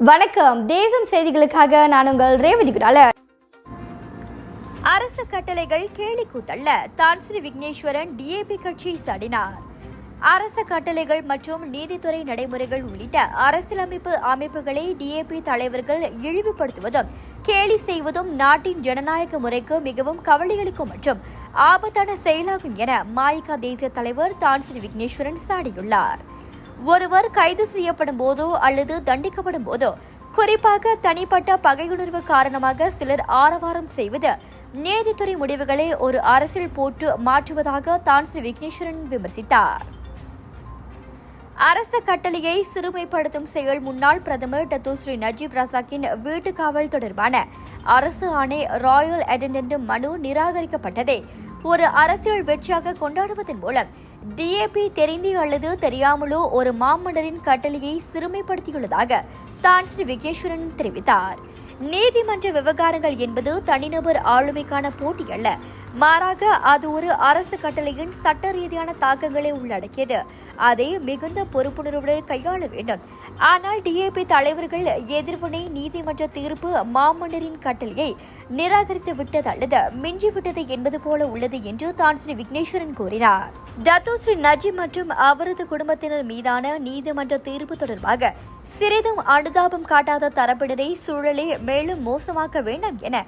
வணக்கம். தேசம் செய்திகளுக்காக நான் உங்கள் ரேவதி குடால. அரசு கட்டளைகள் கேலி கூத்தல்ல தான் ஸ்ரீ விக்னேஸ்வரன் டிஏபி கட்சி சாடினார். அரசு கட்டளைகள் மற்றும் நீதித்துறை நடைமுறைகள் உள்ளிட்ட அரசியலமைப்பு அமைப்புகளை டிஏபி தலைவர்கள் இழிவுபடுத்துவதும் கேலி செய்வதும் நாட்டின் ஜனநாயக முறைக்கு மிகவும் கவலையளிக்கும் மற்றும் ஆபத்தான செயலாகும் என மாயிகா தேசிய தலைவர் தான் ஸ்ரீ விக்னேஸ்வரன் சாடியுள்ளார். ஒருவர் கைது செய்யப்படும் போதோ அல்லது தண்டிக்கப்படும் போதோ குறிப்பாக தனிப்பட்ட பகையுணர்வு காரணமாக சிலர் ஆரவாரம் செய்வது நீதித்துறை முடிவுகளை ஒரு அரசியல் போட்டு மாற்றுவதாக தான் ஸ்ரீ விக்னேஸ்வரன் விமர்சித்தார். அரச கட்டளையை சிறுமைப்படுத்தும் செயல் முன்னாள் பிரதமர் டத்து ஸ்ரீ நஜீப் ரசாக்கின் வீட்டு காவல் தொடர்பான அரசு ஆணை ராயல் அட்டெண்டன்ட் மனு நிராகரிக்கப்பட்டதே ஒரு அரசியல் வெற்றியாக கொண்டாடுவதன் மூலம் டிஏபி தெரிந்தே அல்லது தெரியாமலோ ஒரு மாமன்னரின் கட்டளையை சிறுமைப்படுத்தியுள்ளதாக தான் ஸ்ரீ விக்னேஸ்வரன் தெரிவித்தார். நீதிமன்ற விவகாரங்கள் என்பது தனிநபர் ஆளுமைக்கான போட்டி அல்ல மாறாக அது ஒரு அரசு கட்டளையின் சட்ட ரீதியான தாக்கங்களை உள்ளடக்கியது. அதை மிகுந்த பொறுப்புணர்வுடன் கையாள வேண்டும். ஆனால் டிஏபி தலைவர்கள் எதிர்வினை நீதிமன்ற தீர்ப்பு மாமன்னரின் கட்டளையை நிராகரித்து விட்டது அல்லது மிஞ்சிவிட்டது என்பது போல உள்ளது என்று தான் ஸ்ரீ விக்னேஸ்வரன் கூறினார். தத்து ஸ்ரீ நஜி மற்றும் அவரது குடும்பத்தினர் மீதான நீதிமன்ற தீர்ப்பு தொடர்பாக சிறிதும் அனுதாபம் காட்டாத தரப்பினரை சூழலை மேலும் மோசமாக்க வேண்டாம் என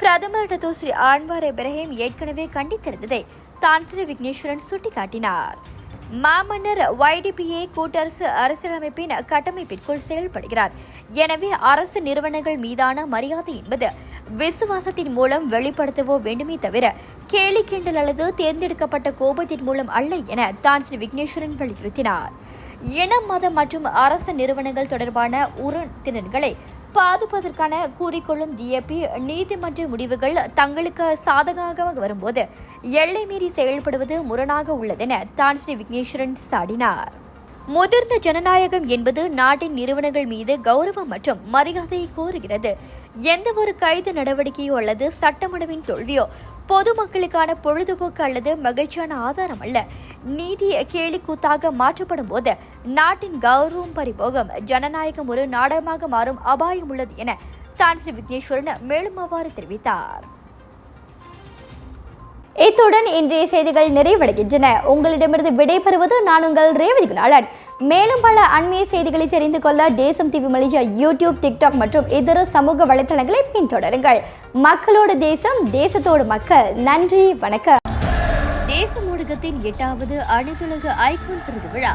பிரதமர் டத்தோ ஸ்ரீ ஆன்வார் இப்ராஹிம் ஏற்கனவே கண்டித்திருந்ததை தான் ஸ்ரீ விக்னேஸ்வரன் சுட்டிக்காட்டினார். மாமன்னர் YDPA கூட்டரசு அரசியலமைப்பின் கட்டமைப்பிற்குள் செயல்படுகிறார். எனவே அரசு நிறுவனங்கள் மீதான மரியாதை என்பது விசுவாசத்தின் மூலம் வெளிப்படுத்தவோ வேண்டுமே தவிர கேலி கிண்டல் அல்லது தேர்ந்தெடுக்கப்பட்ட கோபத்தின் மூலம் அல்ல என தான் ஸ்ரீ விக்னேஸ்வரன் வலியுறுத்தினார். இன மதம் மற்றும் அரசு நிறுவனங்கள் தொடர்பான உறுதினர்களை பாதுப்பதற்கான கூறிக்கொள்ளும் டிஏபி நீதிமன்ற முடிவுகள் தங்களுக்கு சாதகமாக வரும்போது எல்லை மீறி செயல்படுவது முரணாக உள்ளதென தான் ஸ்ரீ விக்னேஸ்வரன் சாடினார். முதிர்ந்த ஜனநாயகம் என்பது நாட்டின் நிறுவனங்கள் மீது கௌரவம் மற்றும் மரியாதையை கோருகிறது. எந்த ஒரு கைது நடவடிக்கையோ அல்லது சட்டமனுவின் தோல்வியோ பொதுமக்களுக்கான பொழுதுபோக்கு அல்லது மகிழ்ச்சியான ஆதாரம் அல்ல. நீதி கேலிக்கூத்தாக மாற்றப்படும் போது நாட்டின் கௌரவம் பறிபோகும். ஜனநாயகம் ஒரு நாடகமாக மாறும் அபாயம் உள்ளது என தான் ஸ்ரீ விக்னேஸ்வரன் மேலும் அவ்வாறு தெரிவித்தார். இத்துடன் இன்றைய செய்திகள் நிறைவடைகின்றன. உங்களிடமிருந்து விடைபெறுவது நான் உங்கள் ரேவதி குணாளன். மேலும் பல அண்மைய செய்திகளை தெரிந்து கொள்ள தேசம் டிவி மலேசியா யூடியூப் டிக்டாக் மற்றும் இதர சமூக வலைத்தளங்களை பின்தொடருங்கள். மக்களோடு தேசம் தேசத்தோடு மக்கள். நன்றி வணக்கம். தேசம் ஊடகத்தின் எட்டாவது அனைத்துலக ஐகோன் விருது விழா.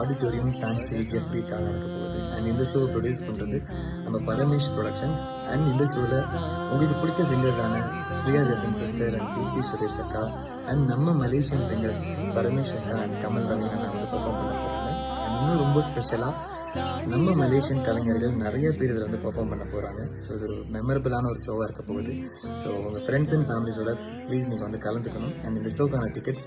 ஆடிட்டோரியம் டான்ஸ் எஃபி சேனல் நடக்க போகுது? அண்ட் இந்த ஷோவை ப்ரொடியூஸ் பண்ணுறது நம்ம பரமேஷ் ப்ரொடக்ஷன்ஸ் அண்ட் இந்த ஷோவில் உங்களுக்கு பிடிச்ச சிங்கர்ஸான பிரியா ஜசன் சிஸ்டர் அண்ட் கீர்த்தி சுரேஷ் அக்கா. அண்ட் நம்ம மலேசியன் சிங்கர்ஸ் பரமேஷ் அக்கா அண்ட் கமல் ரவி நான் வந்து பெர்ஃபார்ம் பண்ண போகிறேன் அண்ட் இன்னும் ரொம்ப ஸ்பெஷலாக நம்ம மலேசியன் கலைஞர்கள் நிறைய பேர் இதில் வந்து பெர்ஃபார்ம் பண்ண போகிறாங்க ஸோ இது ஒரு மெமரபிளான ஒரு ஷோவாக இருக்க போகுது. ஸோ உங்கள் ஃப்ரெண்ட்ஸ் அண்ட் ஃபேமிலிஸோட ப்ளீஸ் நீங்கள் வந்து கலந்துக்கணும். அண்ட் இந்த ஷோக்கான டிக்கெட்ஸ்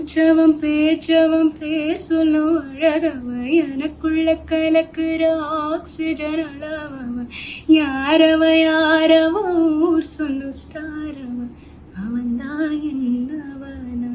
மூச்சவன் பேச்சவம் பேசணும் அழகவன் எனக்குள்ள கலக்குற ஆக்சிஜன் அளவன் யாரவ யாரவ ஊர் சொல்லும் ஸ்டாரவ அவன் தான் என்னவனா?